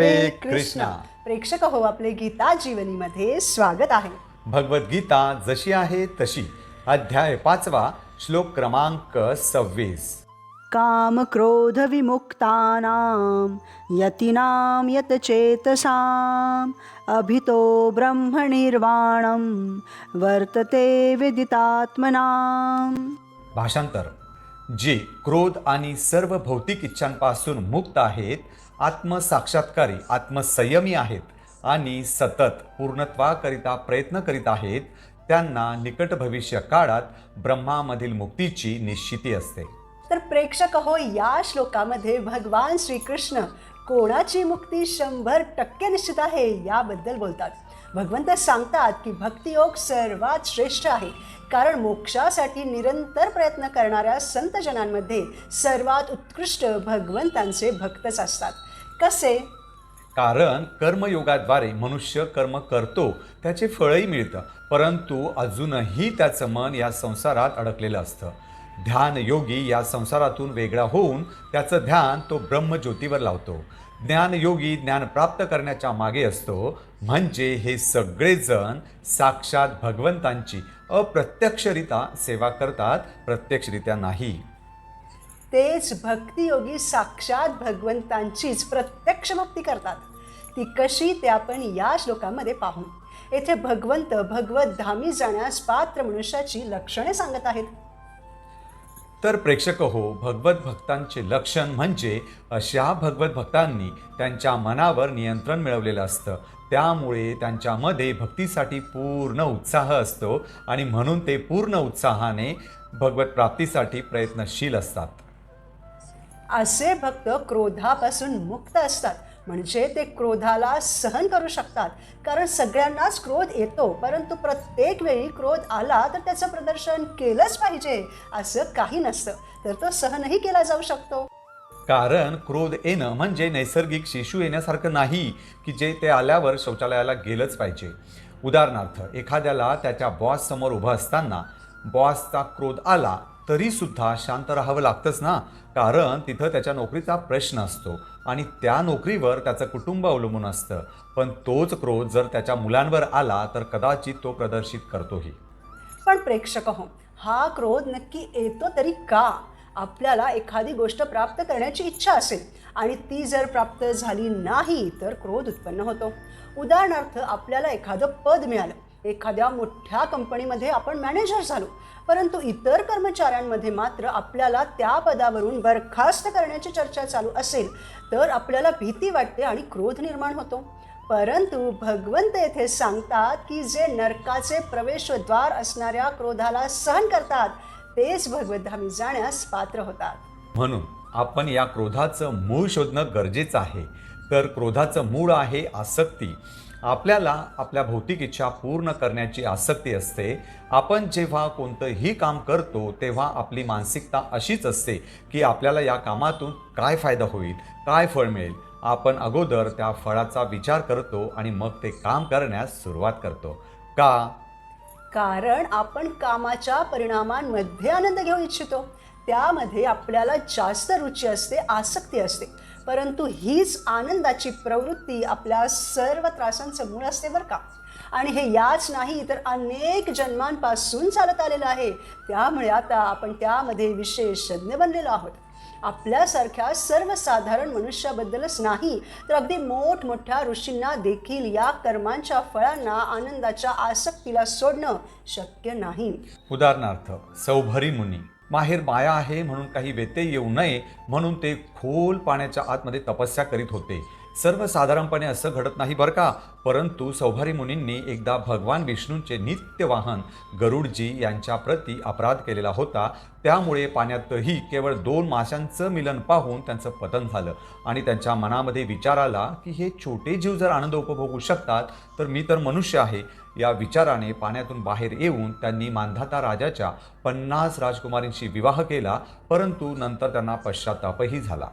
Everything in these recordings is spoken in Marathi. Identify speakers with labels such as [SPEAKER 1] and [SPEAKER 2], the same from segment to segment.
[SPEAKER 1] हरे कृष्णा.
[SPEAKER 2] प्रेक्षक हो आपले गीता जीवनीमध्ये स्वागत आहे.
[SPEAKER 1] भगवद्गीता जशी आहे तशी. अध्याय पाचवा श्लोक क्रमांक सव्वीस.
[SPEAKER 2] काम क्रोध विमुक्तानां यतीनां यतचेतसाम् अभितो ब्रह्मनिर्वाणं वर्तते विदितात्मनाम्
[SPEAKER 1] भाषांतर. जे क्रोध आणि सर्व भौतिक इच्छांपासून मुक्त आहेत आत्मसाक्षात्कारी आत्मसंयमी आहेत आणि सतत पूर्णत्वाकरिता प्रयत्न करीत आहेत त्यांना निकट भविष्य काळात ब्रह्मामधील मुक्तीची निश्चिती असते.
[SPEAKER 2] तर प्रेक्षक हो या श्लोकामध्ये भगवान श्रीकृष्ण कोणाची मुक्ती शंभर टक्के निश्चित आहे याबद्दल बोलतात. भगवंत सांगतात की भक्तियोग सर्वात श्रेष्ठ आहे कारण मोक्षासाठी निरंतर प्रयत्न करणाऱ्या संतजनांमध्ये सर्वात उत्कृष्ट भगवंतांचे भक्तच असतात. कसे?
[SPEAKER 1] कारण कर्मयोगाद्वारे मनुष्य कर्म करतो त्याचे फळही मिळतं परंतु अजूनही त्याचं मन या संसारात अडकलेलं असतं. ध्यानयोगी या संसारातून वेगळा होऊन त्याचं ध्यान तो ब्रह्मज्योतीवर लावतो. ज्ञानयोगी ज्ञान प्राप्त करण्याच्या मागे असतो म्हणजे हे सगळेजण साक्षात भगवंतांची अप्रत्यक्षरित्या सेवा करतात प्रत्यक्षरित्या नाही.
[SPEAKER 2] तेच भक्तियोगी साक्षात भगवंतांचीच प्रत्यक्ष भक्ती करतात. ती कशी ते आपण या श्लोकामध्ये पाहू. येथे भगवंत भगवत धामी जाण्यास पात्र मनुष्याची लक्षणे सांगत आहेत.
[SPEAKER 1] तर प्रेक्षक हो भगवत भक्तांचे लक्षण म्हणजे अशा भगवत भक्तांनी त्यांच्या मनावर नियंत्रण मिळवलेलं असतं. त्यामुळे त्यांच्यामध्ये भक्तीसाठी पूर्ण उत्साह असतो आणि म्हणून ते पूर्ण उत्साहाने भगवत प्राप्तीसाठी प्रयत्नशील असतात.
[SPEAKER 2] असे भक्त क्रोधापासून मुक्त असतात. म्हणजे ते क्रोधाला सहन करू शकतात. कारण सगळ्यांनाच क्रोध येतो. परंतु प्रत्येक वेळी क्रोध आला तर त्याचं प्रदर्शन केलंच पाहिजे असं काही नसतं. तर तो सहनही केला जाऊ शकतो.
[SPEAKER 1] कारण क्रोध येणं म्हणजे नैसर्गिक शिशू येण्यासारखं नाही की जे ते आल्यावर शौचालयाला गेलंच पाहिजे. उदाहरणार्थ एखाद्याला त्याच्या बॉस समोर उभं असताना बॉसचा क्रोध आला तरी सुद्धा शांत राहावं लागतंच ना? कारण तिथं त्याच्या नोकरीचा प्रश्न असतो आणि त्या नोकरीवर त्याचं कुटुंब अवलंबून असतं. पण तोच क्रोध जर त्याच्या मुलांवर आला तर कदाचित तो प्रदर्शित करतोही.
[SPEAKER 2] पण प्रेक्षक हो हा क्रोध नक्की येतो तरी का? आपल्याला एखादी गोष्ट प्राप्त करण्याची इच्छा असेल आणि ती जर प्राप्त झाली नाही तर क्रोध उत्पन्न होतो. उदाहरणार्थ आपल्याला एखादं पद मिळालं. एखाद्या मोठ्या कंपनीमध्ये आपण मॅनेजर झालो. परंतु इतर कर्मचाऱ्यांमध्ये मात्र आपल्याला त्या पदावरून बरखास्त करण्याची चर्चा चालू असेल तर आपल्याला भीती वाटते आणि क्रोध निर्माण होतो. परंतु भगवंत येथे सांगतात की जे नरकाचे प्रवेशद्वार असणाऱ्या क्रोधाला सहन करतात तेच भगवद्धामी जाण्यास पात्र होतात.
[SPEAKER 1] म्हणून आपण या क्रोधाचं मूळ शोधणं गरजेचं आहे. तर क्रोधाचं मूळ आहे आसक्ती. आपल्याला आपल्या भौतिक इच्छा पूर्ण करण्याची आसक्ती असते. आपण जेव्हा कोणतंही काम करतो तेव्हा आपली मानसिकता अशीच असते की आपल्याला या कामातून काय फायदा होईल काय फळ मिळेल? आपण अगोदर त्या फळाचा विचार करतो आणि मग ते काम करण्यास सुरुवात करतो. का?
[SPEAKER 2] कारण आपण कामाच्या परिणामांमध्ये आनंद घेऊ इच्छितो. त्यामध्ये आपल्याला जास्त रुची असते आसक्ती असते. परंतु हीच आनंदाची प्रवृत्ती आपल्या सर्व त्रासांचं मूळ असते बरं का. आणि हे याच नाही तर अनेक जन्मांपासून चालत आलेलं आहे. त्यामुळे आता आपण त्यामध्ये विशेषज्ञ बनलेलो आहोत. आपल्यासारख्या सर्वसाधारण मनुष्याबद्दलच नाही तर अगदी मोठमोठ्या ऋषींना देखील या कर्मांच्या फळांना आनंदाच्या आसक्तीला सोडणं शक्य नाही.
[SPEAKER 1] उदाहरणार्थ सौभरी मुनी. माहेर माया आहे म्हणून काही व्यत्यय येऊ नये म्हणून ते खोल पाण्याच्या आतमध्ये तपस्या करीत होते. सर्वसाधारणपणे असं घडत नाही बरं का. परंतु सौभारी मुनींनी एकदा भगवान विष्णूंचे नित्य वाहन गरुडजी यांच्या प्रती अपराध केलेला होता. त्यामुळे पाण्यातही केवळ दोन माशांचं मिलन पाहून त्यांचं पतन झालं. आणि त्यांच्या मनामध्ये विचार आला की हे छोटे जीव जर आनंद उपभोगू शकतात तर मी तर मनुष्य आहे. या विचाराने पाण्यातून बाहेर येऊन त्यांनी मांधाता राजाच्या पन्नास राजकुमारींशी विवाह केला. परंतु नंतर त्यांना पश्चातापही झाला.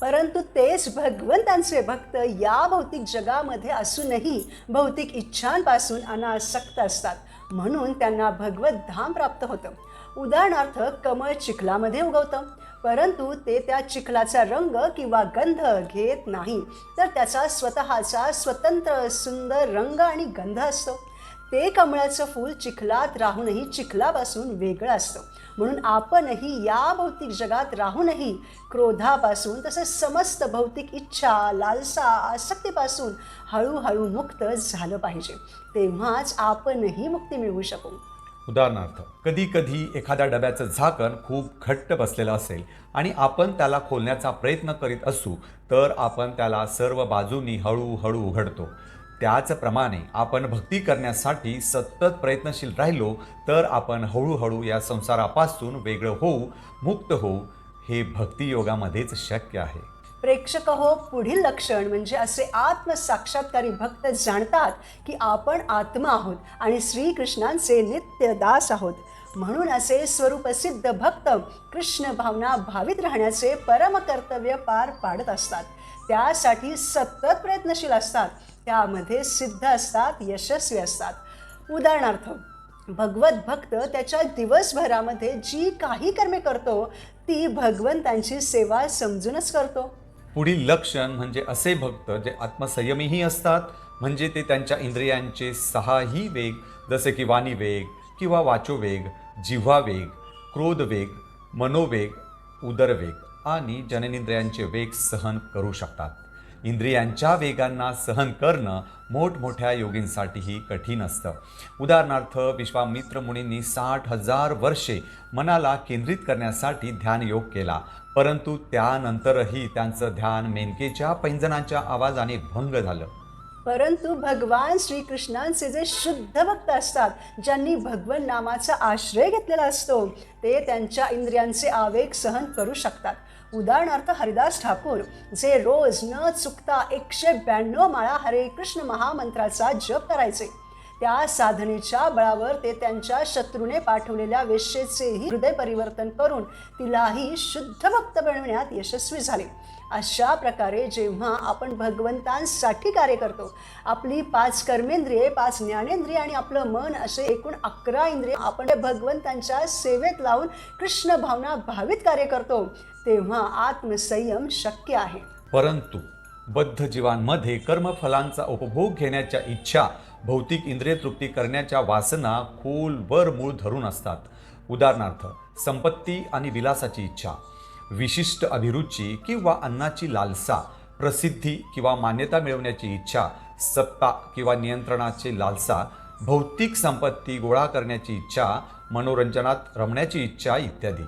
[SPEAKER 2] परंतु तेच भगवंतांचे भक्त या भौतिक जगामध्ये असूनही भौतिक इच्छांपासून अनासक्त असतात. म्हणून त्यांना भगवत धाम प्राप्त होतं. उदाहरणार्थ कमळ चिखलामध्ये उगवतं. परंतु ते त्या चिखलाचा रंग किंवा गंध घेत नाही. तर त्याचा स्वतःचा स्वतंत्र सुंदर रंग आणि गंध असतो. ते कमळाचं फूल चिखलात राहूनही चिखलापासून वेगळं असतं. म्हणून आपणही या भौतिक जगात राहूनही क्रोधापासून तसंच समस्त भौतिक इच्छा लालसा आसक्तीपासून हळूहळू मुक्त झालं पाहिजे. तेव्हाच आपणही मुक्ती मिळवू शकू.
[SPEAKER 1] उदाहरणार्थ कधी कधी एखाद्या डब्याचं झाकण खूप घट्ट बसलेलं असेल आणि आपण त्याला खोलण्याचा प्रयत्न करीत असू तर आपण त्याला सर्व बाजूनी हळूहळू उघडतो. त्याचप्रमाणे आपण भक्ती करण्यासाठी सतत प्रयत्नशील राहिलो तर आपण हळूहळू या संसारापासून वेगळं होऊ मुक्त होऊ हे भक्तियोगामध्येच शक्य आहे.
[SPEAKER 2] प्रेक्षक हो पुढील लक्षण म्हणजे असे आत्मसाक्षात्कारी भक्त जाणतात की आपण आत्मा आहोत आणि श्रीकृष्णांचे नित्य दास आहोत. म्हणून असे स्वरूपसिद्ध भक्त कृष्ण भावना भावित राहण्याचे परमकर्तव्य पार पाडत असतात. त्यासाठी सतत प्रयत्नशील असतात. त्यामध्ये सिद्ध असतात यशस्वी असतात. उदाहरणार्थ भगवत भक्त त्याच्या दिवसभरामध्ये जी काही कर्मे करतो ती भगवंतांची सेवा समजूनच करतो.
[SPEAKER 1] पुढील लक्षण म्हणजे असे भक्त जे आत्मसंयमीही असतात म्हणजे ते त्यांच्या इंद्रियांचे सहाही वेग जसे की वाणी वेग किंवा वाचोवेग जिव्हावेग क्रोधवेग मनोवेग उदरवेग आणि जननेंद्रियांचे वेग सहन करू शकतात. इंद्रियांच्या वेगांना सहन करणं मोठमोठ्या योगींसाठीही कठीण असतं. उदाहरणार्थ विश्वामित्र मुनींनी साठ हजार वर्षे मनाला केंद्रित करण्यासाठी ध्यान योग केला. परंतु त्यानंतरही त्यांचं ध्यान मेनकेच्या पैंजनांच्या आवाजाने भंग झालं.
[SPEAKER 2] परंतु भगवान श्रीकृष्णांचे जे शुद्ध भक्त असतात ज्यांनी भगवन नामाचा आश्रय घेतलेला असतो ते त्यांच्या इंद्रियांचे आवेग सहन करू शकतात. उदाहरणार्थ हरिदास ठाकूर जे रोज न चुकता एकशे ब्याण्णव माळा हरे कृष्ण महामंत्राचा जप करायचे. त्या साधनेच्या बळावर ते त्यांच्या शत्रूने पाठवलेल्या वेश्येचेही हृदय परिवर्तन करून तिलाही शुद्ध भक्त बनविण्यात यशस्वी झाले. अशा प्रकारे जेव्हा आपण भगवंतांसाठी कार्य करतो आपली पाच कर्मेंद्रिये पाच ज्ञानेंद्रिये आणि आपलं मन असे एकूण अकरा इंद्रिय आपण भगवंतांच्या सेवेत लावून कृष्ण भावना भावित कार्य करतो तेव्हा आत्मसंयम शक्य आहे.
[SPEAKER 1] परंतु बद्ध जीवांमध्ये कर्मफलांचा उपभोग घेण्याच्या इच्छा भौतिक इंद्रिय तृप्ती करण्याच्या वासना खोलवर मूळ धरून असतात. उदाहरणार्थ संपत्ती आणि विलासाची इच्छा विशिष्ट अभिरुची किंवा अन्नाची लालसा प्रसिद्धी किंवा मान्यता मिळवण्याची इच्छा सत्ता किंवा नियंत्रणाची लालसा भौतिक संपत्ती गोळा करण्याची इच्छा मनोरंजनात रमण्याची इच्छा इत्यादी.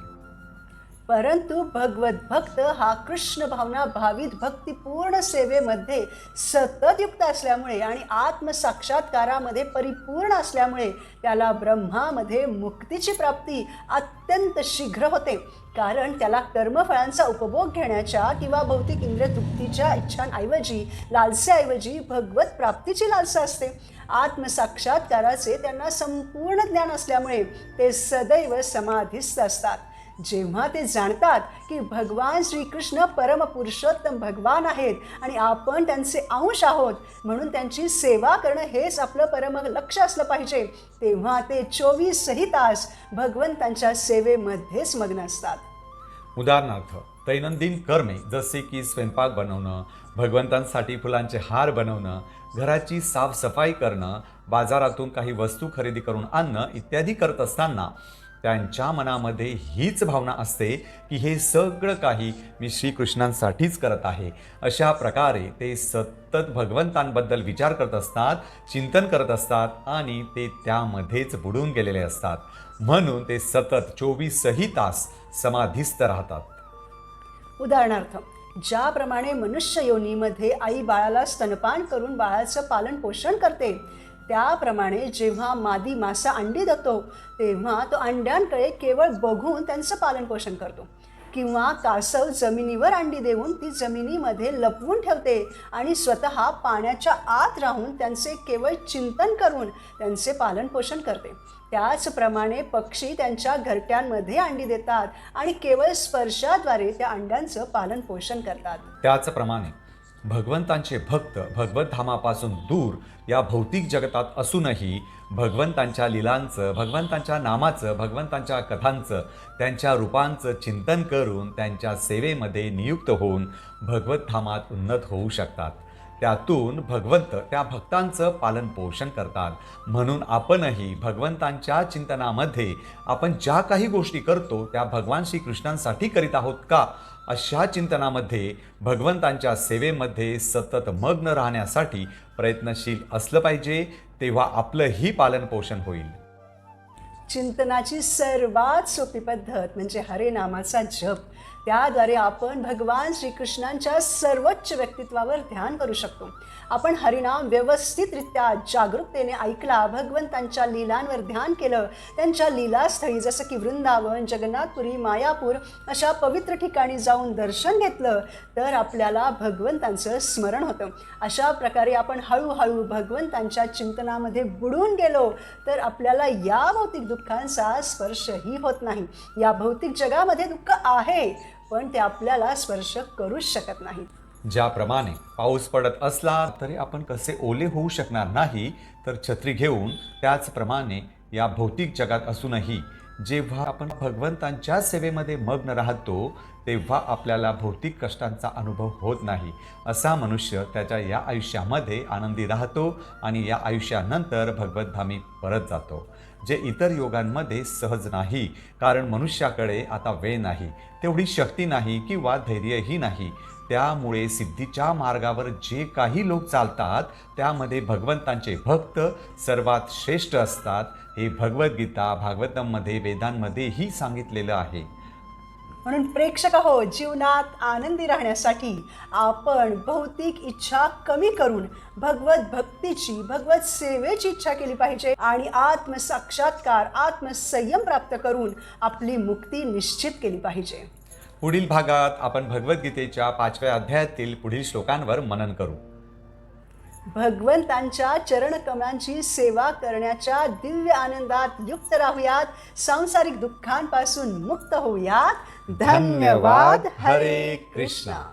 [SPEAKER 2] परंतु भगवत भक्त हा कृष्ण भावना भावित भक्तिपूर्ण सेवेमध्ये सतत युक्त असल्यामुळे आणि आत्मसाक्षात्कारामध्ये परिपूर्ण असल्यामुळे त्याला ब्रह्मामध्ये मुक्तीची प्राप्ती अत्यंत शीघ्र होते. कारण त्याला कर्मफळांचा उपभोग घेण्याच्या किंवा भौतिक इंद्रिय तृप्तीच्या इच्छांऐवजी लालसेऐवजी भगवत प्राप्तीची लालसा असते. आत्मसाक्षात्काराचे त्यांना संपूर्ण ज्ञान असल्यामुळे ते सदैव समाधीस्थ असतात. जेव्हा ते जाणतात की भगवान श्रीकृष्ण परमपुरुषोत्तम भगवान आहेत आणि आपण त्यांचे अंश आहोत म्हणून त्यांची सेवा करणं हेच आपलं परम लक्ष असलं पाहिजे. तेव्हा ते चोवीसही तास भगवंतांच्या सेवेमध्येच मग्न असतात.
[SPEAKER 1] उदाहरणार्थ दैनंदिन कर्मे जसे की स्वयंपाक बनवणं भगवंतांसाठी फुलांचे हार बनवणं घराची साफसफाई करणं बाजारातून काही वस्तू खरेदी करून आणणं इत्यादी करत असताना त्यांच्या मनामध्ये हीच भावना असते की हे सगळं काही मी श्रीकृष्णांसाठीच करत आहे. अशा प्रकारे ते सतत भगवंतांबद्दल विचार करत असतात चिंतन करत असतात आणि ते त्यामध्येच बुडून गेलेले असतात. म्हणून ते सतत चोवीसही तास समाधीस्थ राहतात.
[SPEAKER 2] उदाहरणार्थ ज्याप्रमाणे मनुष्य योनीमध्ये आई बाळाला स्तनपान करून बाळाचं पालन पोषण करते त्याप्रमाणे जेव्हा मादी मासा अंडी देतो तेव्हा तो अंड्यांकडे केवळ बघून त्यांचं पालन पोषण करतो. किंवा कासव जमिनीवर अंडी देऊन ती जमिनीमध्ये लपवून ठेवते आणि स्वतः पाण्याच्या आत राहून त्यांचे केवळ चिंतन करून त्यांचे पालन पोषण करते. त्याचप्रमाणे पक्षी त्यांच्या घरट्यांमध्ये अंडी देतात आणि केवळ स्पर्शाद्वारे त्या अंड्यांचं पालन पोषण करतात.
[SPEAKER 1] त्याचप्रमाणे भगवंतांचे भक्त भगवद्धामापासून दूर या भौतिक जगतात असूनही भगवंतांच्या लिलांचं भगवंतांच्या नामाचं भगवंतांच्या कथांचं त्यांच्या रूपांचं चिंतन करून त्यांच्या सेवेमध्ये नियुक्त होऊन भगवतधामात उन्नत होऊ शकतात. त्यातून भगवंत त्या भक्तांचं पालन पोषण करतात. म्हणून आपणही भगवंतांच्या चिंतनामध्ये आपण ज्या काही गोष्टी करतो त्या भगवान श्रीकृष्णांसाठी करीत आहोत का? अशा चिंतनामध्ये भगवंतांच्या सेवेमध्ये सतत मग्न राहण्यासाठी प्रयत्नशील असलं पाहिजे तेव्हा आपलंही पालन पोषण होईल.
[SPEAKER 2] चिंतनाची सर्वात सोपी पद्धत म्हणजे हरे नामाचा जप. त्याद्वारे आपण भगवान श्रीकृष्णांच्या सर्वोच्च व्यक्तित्वावर ध्यान करू शकतो. आपण हरिनाम व्यवस्थितरित्या जागरूकतेने ऐकला भगवंतांच्या लीलांवर ध्यान केलं त्यांच्या लीलास्थळी जसं की वृंदावन जगन्नाथपुरी मायापूर अशा पवित्र ठिकाणी जाऊन दर्शन घेतलं तर आपल्याला भगवंतांचं स्मरण होतं. अशा प्रकारे आपण हळूहळू भगवंतांच्या चिंतनामध्ये बुडून गेलो तर आपल्याला या भौतिक दुःखांचा स्पर्शही होत नाही. या भौतिक जगामध्ये दुःख आहे पण ते आपल्याला स्पर्श करूच शकत नाही
[SPEAKER 1] ज्याप्रमाणे पाऊस पडत असला तरी आपण कसे ओले होऊ शकणार नाही तर छत्री घेऊन त्याचप्रमाणे या भौतिक जगात असूनही जेव्हा आपण भगवंतांच्या सेवेमध्ये मग्न राहतो तेव्हा आपल्याला भौतिक कष्टांचा अनुभव होत नाही. असा मनुष्य त्याच्या या आयुष्यामध्ये आनंदी राहतो आणि या आयुष्यानंतर भगवतधामी परत जातो. जे इतर योगांमध्ये सहज नाही कारण मनुष्याकडे आता वेळ नाही तेवढी शक्ती नाही किंवा धैर्यही नाही. त्यामुळे सिद्धीच्या मार्गावर जे काही लोक चालतात त्यामध्ये भगवंतांचे भक्त सर्वात श्रेष्ठ असतात हे भगवद्गीता भागवतममध्ये वेदांमध्येही सांगितलेलं आहे.
[SPEAKER 2] म्हणून प्रेक्षक हो जीवनात आनंदी राहण्यासाठी आपण भौतिक इच्छा कमी करून भगवत भक्तीची भगवत सेवेची इच्छा केली पाहिजे आणि आत्मसाक्षात्कार आत्मसंयम प्राप्त करून आपली मुक्ती निश्चित केली पाहिजे.
[SPEAKER 1] पुढील भागात आपण भगवद्गीतेच्या पाचव्या अध्यायातील पुढील श्लोकांवर मनन करू.
[SPEAKER 2] भगवंतांच्या चरणकमलांची सेवा करण्याच्या दिव्य आनंदात युक्त राहूयात. सांसारिक दुःखांपासून मुक्त होऊयात. धन्यवाद. हरे कृष्णा.